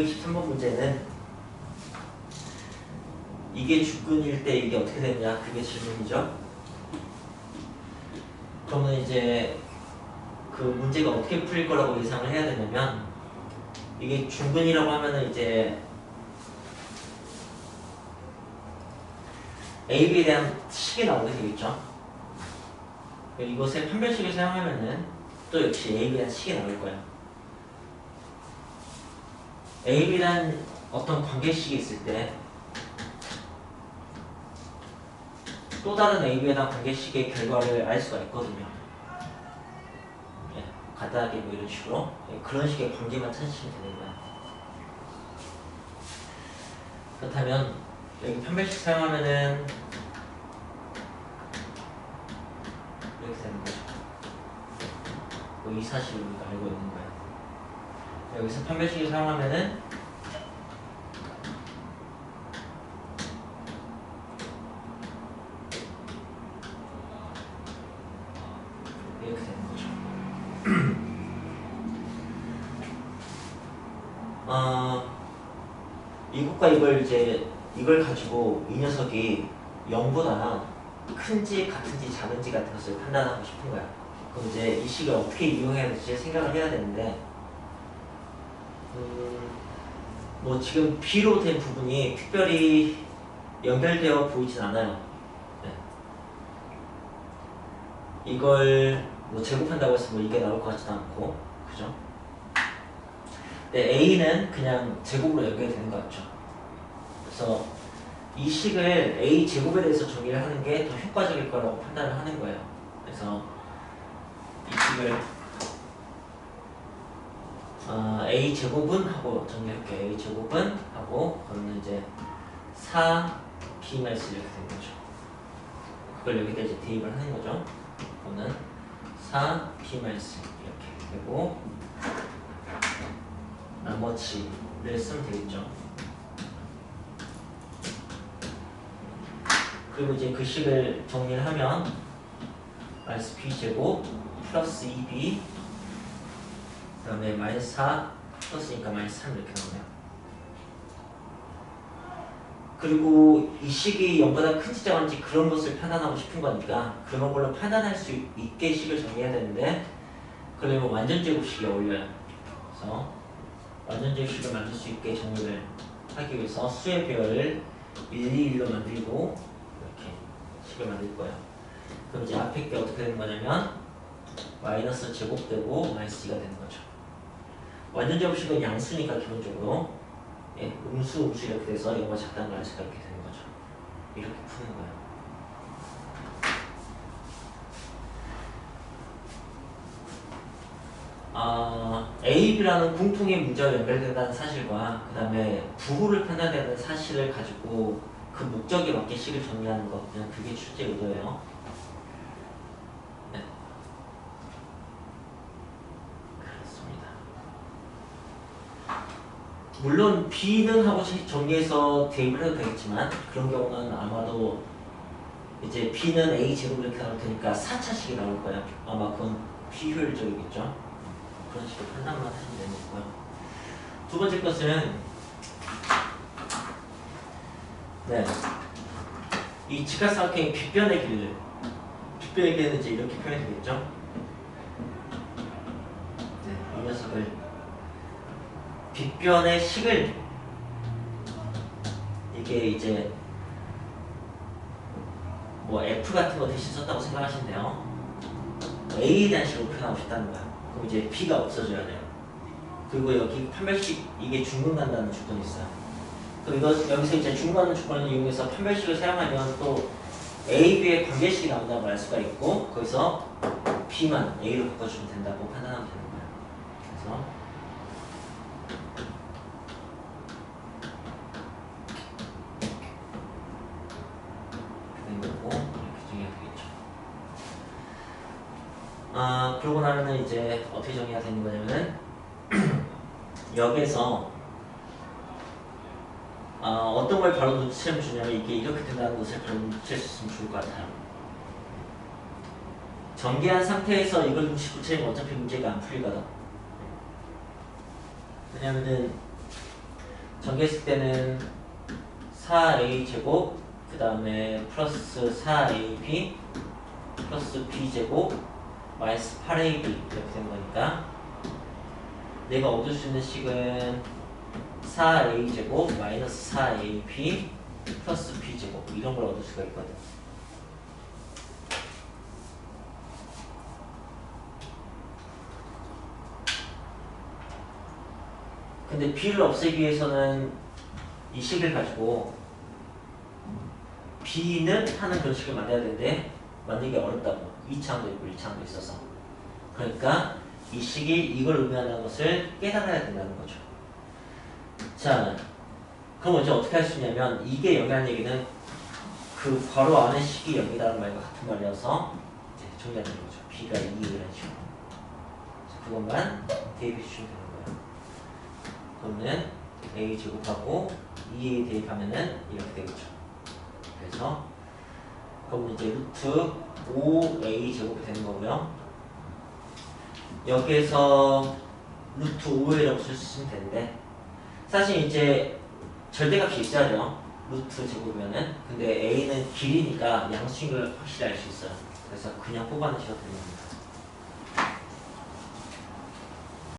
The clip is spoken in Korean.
223번 문제는 이게 주근일 때 이게 어떻게 되느냐 그게 질문이죠. 그러면 이제 그 문제가 어떻게 풀릴 거라고 예상을 해야 되냐면 이게 중근이라고 하면은 이제 AB에 대한 식이 나오게 되겠죠. 이것의 판별식을 사용하면은 또 역시 AB에 대한 식이 나올 거예 요. AB란 어떤 관계식이 있을 때 또 다른 AB에 대한 관계식의 결과를 알 수가 있거든요. 예, 간단하게 뭐 이런 식으로 예, 그런 식의 관계만 찾으시면 되는 거예요. 그렇다면 여기 판별식 사용하면은 이렇게 되는 거죠. 뭐이 사실을 알고 있는 거예요. 여기서 판별식을 사용하면은 이렇게 되는 거죠. 어, 이것과 이걸 이제 이걸 가지고 이 녀석이 0보다 큰지 같은지 작은지 같은 것을 판단하고 싶은 거야. 그럼 이제 이 식을 어떻게 이용해야 될지 생각을 해야 되는데 음, 뭐 지금 B로 된 부분이 특별히 연결되어 보이진 않아요. 네. 이걸 뭐 제곱한다고 해서 뭐 이게 나올 것 같지도 않고, 그죠? 근데 A는 그냥 제곱으로 연결되는 것 같죠. 그래서 이 식을 A 제곱에 대해서 정의를 하는 게 더 효과적일 거라고 판단을 하는 거예요. 그래서 이 식을 어, a 제곱은 하고 정리할게요. a 제곱은 하고 그러면 이제 4 b 마이너스 이렇게 되는 거죠. 그걸 여기다 이제 대입을 하는 거죠. 그거는 4 b 마이너스 이렇게 되고 나머지를 쓰면 되겠죠. 그리고 이제 그 식을 정리를 하면 마이너스 b 제곱 플러스 2b 그 다음에 마이너스 4 플러스니까 마이너스 3 이렇게 나오네요. 그리고 이 식이 0보다 큰지 작은지 그런 것을 판단하고 싶은 거니까 그런 걸로 판단할 수 있게 식을 정리해야 되는데 그러면 완전 제곱식이 어울려요. 그래서 완전 제곱식을 만들 수 있게 정리를 하기 위해서 수의 배열을 1, 2, 1로 만들고 이렇게 식을 만들 거예요. 그럼 이제 앞에 게 어떻게 되는 거냐면 마이너스 제곱되고 마이너스 2가 되는 거죠. 완전 제곱식은 양수니까 기본적으로 예, 음수 음수 이렇게 돼서 영어 작다는 걸 수가 있게 되는 거죠. 이렇게 푸는 거예요. 아, A, B라는 공통의 문제와 연결된다는 사실과 그 다음에 부호를 판단하는 사실을 가지고 그 목적에 맞게 식을 정리하는 것 그냥 그게 출제 의도예요. 네. 그렇습니다. 물론 B는 하고 시- 정리해서 대입을 해도 되겠지만 그런 경우는 아마도 이제 B는 A 제곱 이렇게 나올 테니까 4차식이 나올 거예요. 아마 그건 비효율적이겠죠. 그런 식으로 판단만 하시면 되는 거고요. 두 번째 것은 네. 이 직각삼각형의 빗변의 길을 빗변의 길은 이제 이렇게 표현이 되겠죠. 빗변의 식을 이게 이제 뭐 F 같은 거 대신 썼다고 생각하시면 돼요. A에 대한 식으로 표현하고 싶다는 거야. 그럼 이제 B가 없어져야 돼요. 그리고 여기 판별식 이게 중근 간다는 조건이 있어요. 그럼 이거 여기서 이제 중근 가는 조건을 이용해서 판별식을 사용하면 또 A, B의 관계식이 나온다고 알 수가 있고 거기서 B만 A로 바꿔주면 된다고 판단하면 되는 거예요. 그래서 이렇게 정리가 되겠죠. 아 그러고 나면은 이제 어떻게 정리가 되는 거냐면은 여기서 아, 어떤 걸 바로 눈치채면 주냐면 이게 이렇게 된다는 것을 바로 눈치챌 수 있으면 좋을 것 같아요. 전개한 상태에서 이걸 눈치채면 어차피 문제가 안 풀리거든. 왜냐면은 전개했을 때는 4a 제곱 그 다음에 플러스 4ab 플러스 b 제곱 마이너스 8ab 이렇게 된 거니까 내가 얻을 수 있는 식은 4a 제곱 마이너스 4ab 플러스 b 제곱 이런 걸 얻을 수가 있거든. 근데 b를 없애기 위해서는 이 식을 가지고 b는 하는 그런 식을 만들어야 되는데 만들기 어렵다고. 2차항도 있고 1차항도 있어서. 그러니까 이 식이 이걸 의미하는 것을 깨달아야 된다는 거죠. 자 그럼 이제 어떻게 할 수 있냐면 이게 영이라는 얘기는 그 괄호 안에 식이 영이라는 말과 같은 말이어서 정리하는 거죠. b가 2 이런 식으로. 그래서 그것만 대입해 주시면 거예요 그러면 a 제곱하고 2a 대입하면은 이렇게 되겠죠. 그래서 그러면 이제 루트 5a 제곱이 되는 거고요. 여기에서 루트 5a라고 쓸수 있으면 되는데 사실 이제 절대값이 있어야 돼요. 루트 제곱이면은 근데 a는 길이니까 양수인 걸 확실히 알 수 있어요. 그래서 그냥 뽑아내셔도 됩니다.